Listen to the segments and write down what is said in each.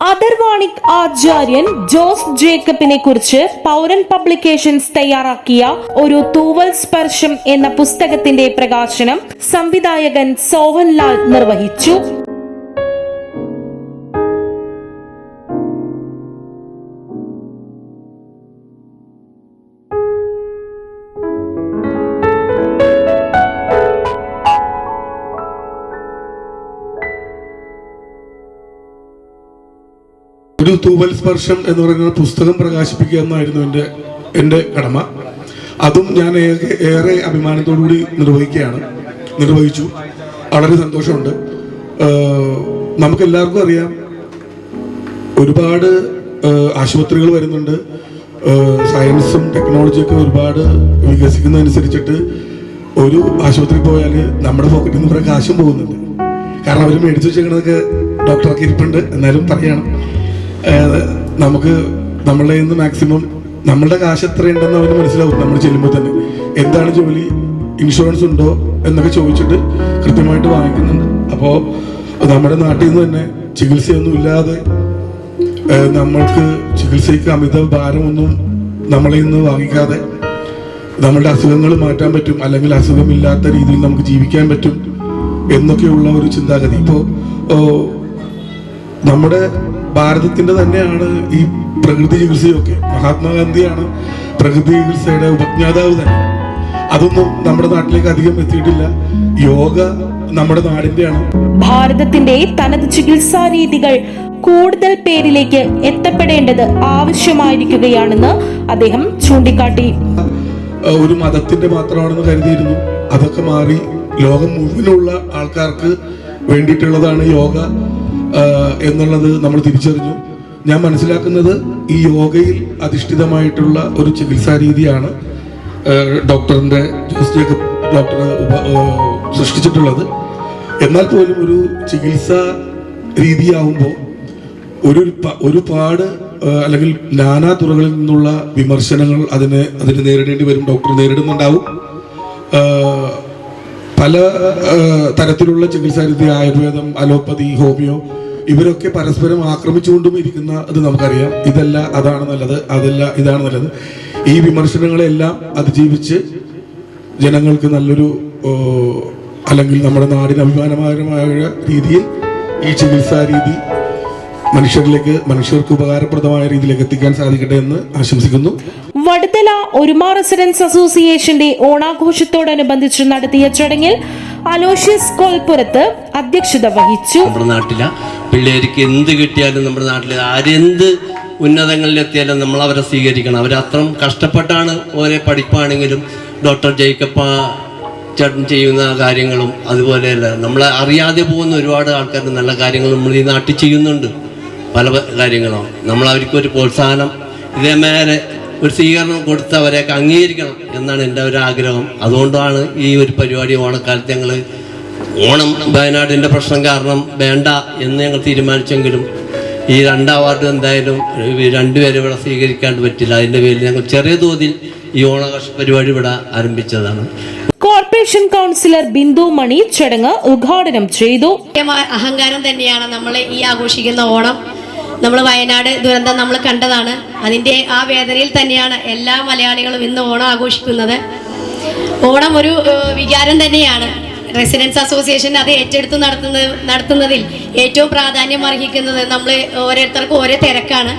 അതർവാണിക് ആചാര്യൻ ജോസ് ജേക്കബിനെ കുറിച്ച് പൗരൻ പബ്ലിക്കേഷൻസ് തയ്യാറാക്കിയ ഒരു തൂവൽ സ്പർശം എന്ന പുസ്തകത്തിന്റെ പ്രകാശനം സംവിധായകൻ സോഹൻലാൽ നിർവഹിച്ചു. തൂവൽ സ്പർശം എന്ന് പറയുന്ന പുസ്തകം പ്രകാശിപ്പിക്കുക എന്നായിരുന്നു എന്റെ എന്റെ കടമ. അതും ഞാൻ ഏറെ- അഭിമാനത്തോടുകൂടി നിർവഹിക്കുകയാണ് നിർവഹിച്ചു. വളരെ സന്തോഷമുണ്ട്. നമുക്കെല്ലാവർക്കും അറിയാം ഒരുപാട് ആശുപത്രികൾ വരുന്നുണ്ട്. സയൻസും ടെക്നോളജിയൊക്കെ ഒരുപാട് വികസിക്കുന്നതനുസരിച്ചിട്ട് ഒരു ആശുപത്രി പോയാൽ നമ്മുടെ പോക്കറ്റിൽ നിന്ന് കുറേ കാശും പോകുന്നുണ്ട്. കാരണം അവർ മേടിച്ചു വെച്ചേക്കണതൊക്കെ ഡോക്ടർക്ക് ഇരിപ്പുണ്ട് എന്നാലും പറയണം. നമുക്ക് നമ്മളുടെ നിന്ന് മാക്സിമം നമ്മളുടെ കാശ് എത്രയുണ്ടെന്ന് അവന് മനസ്സിലാവും. നമ്മൾ ചെല്ലുമ്പോൾ തന്നെ. എന്താണ് ജോലി? ഇൻഷുറൻസ് ഉണ്ടോ എന്നൊക്കെ ചോദിച്ചിട്ട് കൃത്യമായിട്ട് വാങ്ങിക്കുന്നുണ്ട്. അപ്പോൾ നമ്മുടെ നാട്ടിൽ നിന്ന് തന്നെ ചികിത്സയൊന്നും ഇല്ലാതെ ഏഹ് നമ്മൾക്ക് ചികിത്സയ്ക്ക് അമിത ഭാരമൊന്നും നമ്മളിൽ നിന്ന് വാങ്ങിക്കാതെ നമ്മളുടെ അസുഖങ്ങൾ മാറ്റാൻ പറ്റും അല്ലെങ്കിൽ അസുഖമില്ലാത്ത രീതിയിൽ നമുക്ക് ജീവിക്കാൻ പറ്റും എന്നൊക്കെയുള്ള ഒരു ചിന്താഗതി. ഇപ്പോൾ നമ്മുടെ ഭാരതത്തിന്റെ തന്നെയാണ് ഈ പ്രകൃതി ചികിത്സയൊക്കെ. മഹാത്മാഗാന്ധിയാണ് പ്രകൃതി ചികിത്സയുടെ ഉപജ്ഞാതാവ് തന്നെ. അതൊന്നും നമ്മുടെ നാട്ടിലേക്ക് അധികം എത്തിയിട്ടില്ല. യോഗ നമ്മുടെ നാടിന്റെയാണ്. ഭാരതത്തിന്റെ തനത് ചികിത്സാ രീതികൾ കൂടുതൽ പേരിലേക്ക് എത്തപ്പെടേണ്ടത് ആവശ്യമായിരിക്കുകയാണെന്ന് അദ്ദേഹം ചൂണ്ടിക്കാട്ടി. ഒരു മതത്തിന്റെ മാത്രമാണെന്ന് കരുതിയിരുന്നു. അതൊക്കെ മാറി ലോകം മുഴുവനുള്ള ആൾക്കാർക്ക് വേണ്ടിയിട്ടുള്ളതാണ് യോഗ. എന്നുള്ളത് നമ്മൾ തിരിച്ചറിഞ്ഞു. ഞാൻ മനസ്സിലാക്കുന്നത് ഈ യോഗയിൽ അധിഷ്ഠിതമായിട്ടുള്ള ഒരു ചികിത്സാ രീതിയാണ് ഡോക്ടറിന്റെ ജോസ് ജേക്കബ് ഡോക്ടർ സൃഷ്ടിച്ചിട്ടുള്ളത്. എന്നാൽ പോലും ഒരു ചികിത്സാ രീതിയാവുമ്പോൾ ഒരു ഒരുപാട് അല്ലെങ്കിൽ നാനാ തുറകളിൽ നിന്നുള്ള വിമർശനങ്ങൾ അതിനെ അതിന് നേരിടേണ്ടി വരും ഡോക്ടർ നേരിടുന്നുണ്ടാവും. പല തരത്തിലുള്ള ചികിത്സാരീതി ആയുർവേദം അലോപ്പതി ഹോമിയോ ഇവരൊക്കെ പരസ്പരം ആക്രമിച്ചുകൊണ്ടും ഇരിക്കുന്ന അത് നമുക്കറിയാം. ഇതല്ല അതാണ് നല്ലത് അതല്ല ഇതാണ് നല്ലത്. ഈ വിമർശനങ്ങളെല്ലാം അതിജീവിച്ച് ജനങ്ങൾക്ക് നല്ലൊരു അല്ലെങ്കിൽ നമ്മുടെ നാടിന് അഭിമാനകരമായ രീതിയിൽ ഈ ചികിത്സാ രീതി മനുഷ്യരിലേക്ക് മനുഷ്യർക്ക് ഉപകാരപ്രദമായ രീതിയിലേക്ക് എത്തിക്കാൻ സാധിക്കട്ടെ എന്ന് ആശംസിക്കുന്നു. വടുതല ഒരുമാ റെസിഡൻസ് അസോസിയേഷന്റെ ഓണാഘോഷത്തോടനുബന്ധിച്ച് നടത്തിയ ചടങ്ങിൽ അലോഷ്യസ് കോൽപുരത്ത് അധ്യക്ഷത വഹിച്ചു. നമ്മുടെ നാട്ടിലെ പിള്ളേർക്ക് എന്ത് കിട്ടിയാലും നമ്മുടെ നാട്ടിലെ ആരെന്ത് ഉന്നതങ്ങളിലെത്തിയാലും നമ്മൾ അവരെ സ്വീകരിക്കണം. അവരത്രം കഷ്ടപ്പെട്ടാണ് ഓരോ പഠിപ്പാണെങ്കിലും ഡോക്ടർ ജേക്കപ്പ ചേട്ടൻ ചെയ്യുന്ന കാര്യങ്ങളും അതുപോലെയല്ല നമ്മളെ അറിയാതെ പോകുന്ന ഒരുപാട് ആൾക്കാർ നല്ല കാര്യങ്ങൾ നമ്മൾ ഈ നാട്ടിൽ ചെയ്യുന്നുണ്ട്. പല കാര്യങ്ങളും. നമ്മൾ അവർക്ക് ഒരു പ്രോത്സാഹനം ഇതേമേലെ ഒരു സ്വീകരണം കൊടുത്ത് അവരെയൊക്കെ അംഗീകരിക്കണം എന്നാണ് എന്റെ ഒരു ആഗ്രഹം. അതുകൊണ്ടാണ് ഈ ഒരു പരിപാടി ഓണക്കാലത്ത് ഞങ്ങൾ ഓണം വയനാടിന്റെ പ്രശ്നം കാരണം വേണ്ട എന്ന് ഞങ്ങൾ തീരുമാനിച്ചെങ്കിലും ഈ രണ്ട് അവാർഡ് എന്തായാലും രണ്ടുപേരും ഇവിടെ സ്വീകരിക്കാണ്ട് പറ്റില്ല. അതിന്റെ പേരിൽ ഞങ്ങൾ ചെറിയ തോതിൽ ഈ ഓണാഘോഷ പരിപാടി ഇവിടെ ആരംഭിച്ചതാണ്. കോർപ്പറേഷൻ കൗൺസിലർ ബിന്ദു മണി ചടങ്ങ് ഉദ്ഘാടനം ചെയ്തു. അഹങ്കാരം തന്നെയാണ് നമ്മൾ ഈ ആഘോഷിക്കുന്ന ഓണം. നമ്മൾ വയനാട് ദുരന്തം നമ്മൾ കണ്ടതാണ്. അതിന്റെ ആ വേദനയിൽ തന്നെയാണ് എല്ലാ മലയാളികളും ഇന്ന് ഓണം ആഘോഷിക്കുന്നത്. ഓണം ഒരു വികാരം തന്നെയാണ്. റെസിഡൻസ് അസോസിയേഷൻ അത് ഏറ്റെടുത്ത് നടത്തുന്ന നടത്തുന്നതിൽ ഏറ്റവും പ്രാധാന്യം അർഹിക്കുന്നത് നമ്മൾ ഓരോരുത്തർക്കും ഓരോ തിരക്കാണ്.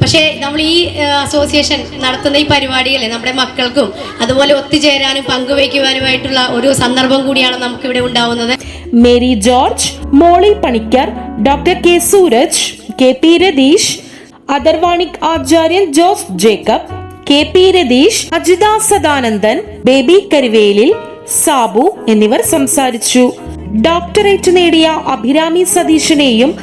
പക്ഷേ നമ്മൾ ഈ അസോസിയേഷൻ നടത്തുന്ന ഈ പരിപാടിയിൽ നമ്മുടെ മക്കൾക്കും അതുപോലെ ഒത്തുചേരാനും പങ്കുവയ്ക്കുവാനുമായിട്ടുള്ള ഒരു സന്ദർഭം കൂടിയാണ് നമുക്കിവിടെ ഉണ്ടാവുന്നത്. Mary George Molly Panicker doctor K Sooraj K P Ratheesh അതർവാണിക് ആചാര്യൻ ജോസ് ജേക്കബ് കെ പി രതീഷ് അജിത സദാനന്ദൻ ബേബി കരുവേലിൽ സാബു എന്നിവർ സംസാരിച്ചു. ഡോക്ടറേറ്റ് നേടിയ അഭിരാമി സതീഷിനെയും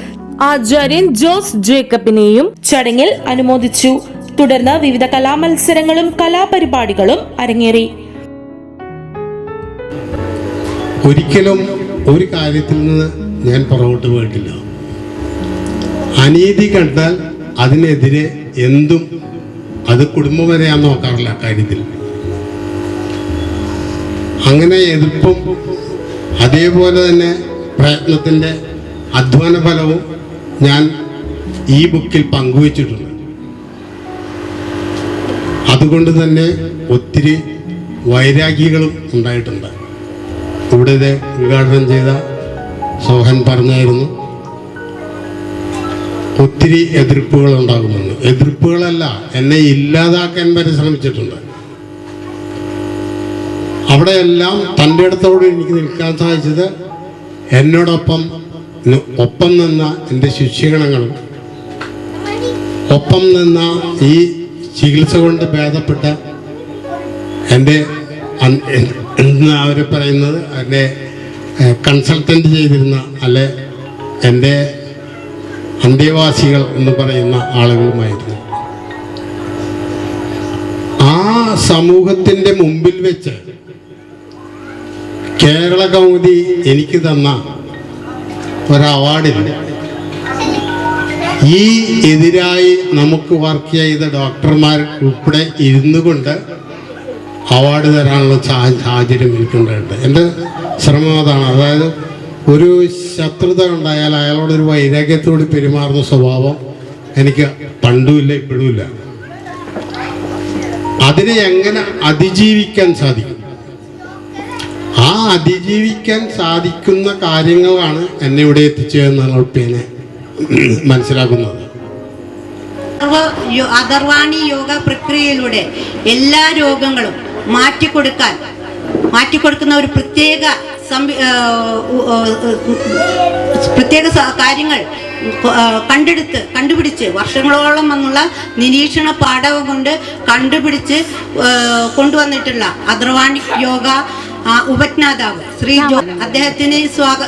ആചാര്യൻ ജോസ് ജേക്കബിനെയും ചടങ്ങിൽ അനുമോദിച്ചു. തുടർന്ന് വിവിധ കലാമത്സരങ്ങളും കലാപരിപാടികളും അരങ്ങേറി. ഒരിക്കലും ഒരു കാര്യത്തിൽ നിന്ന് ഞാൻ പുറകോട്ട് പോയിട്ടില്ല. അനീതി കണ്ടാൽ അതിനെതിരെ എന്തും അത് കുടുംബം വരെ ഞാൻ നോക്കാറില്ല കാര്യത്തിൽ. അങ്ങനെ എതിർപ്പും അതേപോലെ തന്നെ പ്രയത്നത്തിന്റെ അധ്വാന ഫലവും ഞാൻ ഈ ബുക്കിൽ പങ്കുവച്ചിട്ടുണ്ട്. അതുകൊണ്ട് തന്നെ ഒത്തിരി വൈരാഗികളും ഉണ്ടായിട്ടുണ്ട്. ഇവിടെ ഉദ്ഘാടനം ചെയ്ത സോഹൻ പറഞ്ഞായിരുന്നു. ഒത്തിരി എതിർപ്പുകൾ ഉണ്ടാകുമെന്ന് എതിർപ്പുകളല്ല എന്നെ ഇല്ലാതാക്കാൻ വരെ ശ്രമിച്ചിട്ടുണ്ട്. അവിടെയെല്ലാം തന്റെ അടുത്തോട് എനിക്ക് നിൽക്കാൻ സാധിച്ചത് എന്നോടൊപ്പം ഒപ്പം നിന്ന എന്റെ ശിക്ഷീകരണങ്ങളും ഒപ്പം നിന്ന ഈ ചികിത്സ കൊണ്ട് ഭേദപ്പെട്ട എന്റെ അവർ പറയുന്നത് എന്റെ കൺസൾട്ടന്റ് ചെയ്തിരുന്ന അല്ലെ എന്റെ അന്തേവാസികൾ എന്ന് പറയുന്ന ആളുകളുമായിരുന്നു. ആ സമൂഹത്തിന്റെ മുമ്പിൽ വെച്ച് കേരള കൗമുദി എനിക്ക് തന്ന ഒരു അവാർഡിൽ ഈ എതിരായി നമുക്ക് വർക്ക് ചെയ്ത ഡോക്ടർമാർ ഉൾപ്പെടെ ഇരുന്നു കൊണ്ട് അവാർഡ് തരാനുള്ള സാഹചര്യം എനിക്കുണ്ടായിട്ട് എന്റെ ശ്രമം അതാണ്. അതായത് ഒരു ശത്രുത ഉണ്ടായാൽ അയാളോടൊരു വൈരാഗ്യത്തോട് പെരുമാറുന്ന സ്വഭാവം എനിക്ക് പണ്ടുമില്ല ഇപ്പോഴുമില്ല. അതിനെ എങ്ങനെ അതിജീവിക്കാൻ സാധിക്കും? ആ അതിജീവിക്കാൻ സാധിക്കുന്ന കാര്യങ്ങളാണ് എന്നെ ഇവിടെ എത്തിച്ചതെന്നാണ് പിന്നെ മനസ്സിലാക്കുന്നത്. അഗർവാണി യോഗ പ്രക്രിയയിലൂടെ എല്ലാ രോഗങ്ങളും മാറ്റിക്കൊടുക്കാൻ മാറ്റിക്കൊടുക്കുന്ന ഒരു പ്രത്യേക പ്രത്യേക കാര്യങ്ങൾ കണ്ടെടുത്ത് കണ്ടുപിടിച്ച് വർഷങ്ങളോളം വന്നുള്ള നിരീക്ഷണ പാഠവും കൊണ്ട് കണ്ടുപിടിച്ച് കൊണ്ടുവന്നിട്ടുള്ള അദർവാണി യോഗ ഉപജ്ഞാതാവ് ശ്രീ ജോ അദ്ദേഹത്തിന് സ്വാഗ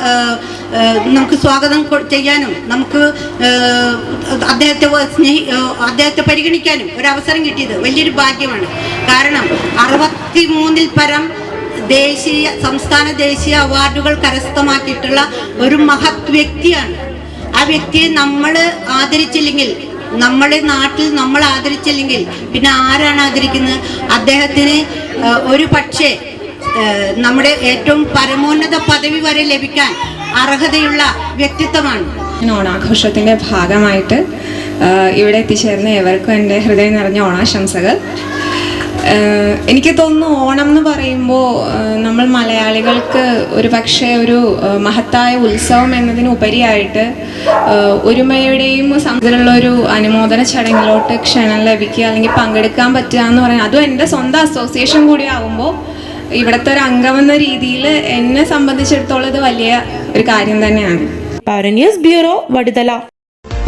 നമുക്ക് സ്വാഗതം ചെയ്യാനും നമുക്ക് അദ്ദേഹത്തെ സ്നേഹി അദ്ദേഹത്തെ പരിഗണിക്കാനും ഒരു അവസരം കിട്ടിയത് വലിയൊരു ഭാഗ്യമാണ്. കാരണം അറുപത്തി മൂന്നിൽ പരം ദേശീയ സംസ്ഥാന ദേശീയ അവാർഡുകൾ കരസ്ഥമാക്കിയിട്ടുള്ള ഒരു മഹത് വ്യക്തിയാണ്. ആ വ്യക്തിയെ നമ്മൾ ആദരിച്ചില്ലെങ്കിൽ നമ്മുടെ നാട്ടിൽ നമ്മൾ ആദരിച്ചില്ലെങ്കിൽ പിന്നെ ആരാണ് ആദരിക്കുന്നത്? അദ്ദേഹത്തിന് ഒരു പക്ഷേ നമ്മുടെ ഏറ്റവും പരമോന്നത പദവി വരെ ലഭിക്കാൻ അർഹതയുള്ള വ്യക്തിത്വമാണ്. ഓണാഘോഷത്തിന്റെ ഭാഗമായിട്ട് ഇവിടെ എത്തിച്ചേർന്ന ഏവർക്കും എന്റെ ഹൃദയം നിറഞ്ഞ ഓണാശംസകൾ. എനിക്ക് തോന്നുന്നു ഓണം എന്ന് പറയുമ്പോൾ നമ്മൾ മലയാളികൾക്ക് ഒരു പക്ഷേ ഒരു മഹത്തായ ഉത്സവം എന്നതിന് ഉപരിയായിട്ട് ഒരുമയുടെയും സംഘത്തിലുള്ള ഒരു അനുമോദന ചടങ്ങിലോട്ട് ക്ഷണം ലഭിക്കുക അല്ലെങ്കിൽ പങ്കെടുക്കാൻ പറ്റുക എന്ന് പറയുന്നത് അതും എന്റെ സ്വന്തം അസോസിയേഷൻ കൂടി ആകുമ്പോൾ ഇവിടുത്തെ ഒരു അംഗമെന്ന രീതിയിൽ എന്നെ സംബന്ധിച്ചിടത്തോളം ഇത് വലിയ ഒരു കാര്യം തന്നെയാണ്. ബ്യൂറോ വടുതല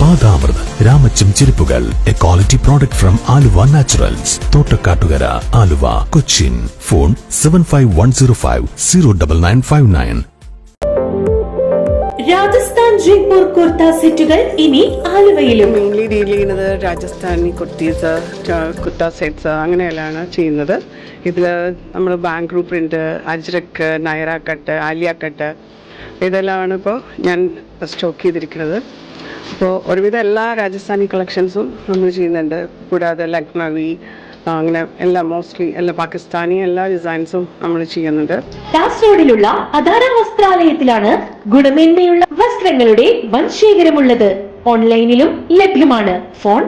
പാതാമൃത് രാമച്ചും ചെരുപ്പുകൾ. A quality product from Aluva naturals Thottakkattukara Aluva Cochin. Phone seven five one zero five zero double nine five nine Rajasthan Jaipur kurta സെറ്റുകൾ ഇനി ആലുവയിലും. മെയിൻലി ഡീൽ ചെയ്യുന്നത് രാജസ്ഥാനി കുർത്തീസ് കുർത്ത സെറ്റ്സ് അങ്ങനെയെല്ലാം ചെയ്യുന്നത്. ഇതിൽ നമ്മൾ Bangalore print Ajrakh Nyra cut Alia cut ഇതെല്ലാമാണ് ഇപ്പോൾ ഞാൻ സ്റ്റോക്ക് ചെയ്തിരിക്കുന്നത്. അപ്പോൾ ഒരുവിധം എല്ലാ രാജസ്ഥാനി കളക്ഷൻസും നമ്മൾ ചെയ്യുന്നുണ്ട്. കൂടാതെ ലക്നവി അങ്ങനെ എല്ലാ മോസ്റ്റ്ലി എല്ലാ പാകിസ്ഥാനി എല്ലാ ഡിസൈൻസും നമ്മൾ ചെയ്യുന്നുണ്ട്. കാസർഗോഡിലുള്ള അധാര വസ്ത്രാലയത്തിലാണ് ഗുണമേന്മയുള്ള വസ്ത്രങ്ങളുടെ വൻ ശേഖരമുള്ളത് ഓൺലൈനിലും ലഭ്യമാണ്. ഫോൺ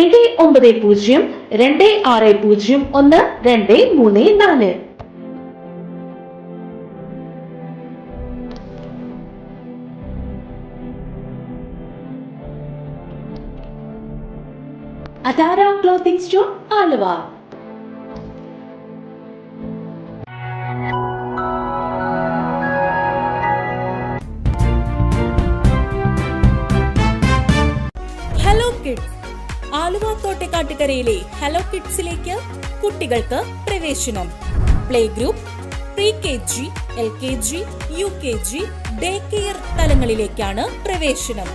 ഏഴ് ഒമ്പത് പൂജ്യം രണ്ട് ആറ് പൂജ്യം ഒന്ന് രണ്ട് മൂന്ന് നാല്. Athara clothing store Aluva hello kids Aluva തോട്ടക്കാട്ടുകരയിലെ hello കിഡ്സിലേക്ക് കുട്ടികൾക്ക് പ്രവേശനം. Play group pre K G L K G U K G day care തലങ്ങളിലേക്കാണ് പ്രവേശനം.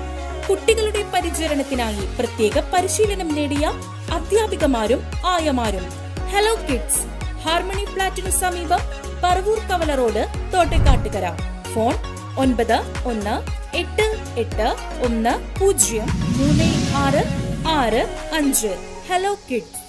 കുട്ടികളുടെ പരിചരണത്തിനായി പ്രത്യേക പരിശീലനം നേടിയ അധ്യാപികമാരും ആയമാരും. ഹലോ കിഡ്സ് ഹാർമണി ഫ്ലാറ്റിനു സമീപം പറവൂർ കവല റോഡ് തോട്ടക്കാട്ടുകര. ഫോൺ ഒൻപത് ഒന്ന് എട്ട് എട്ട് ഒന്ന് പൂജ്യം മൂന്ന് ആറ് ആറ് അഞ്ച്. Hello kids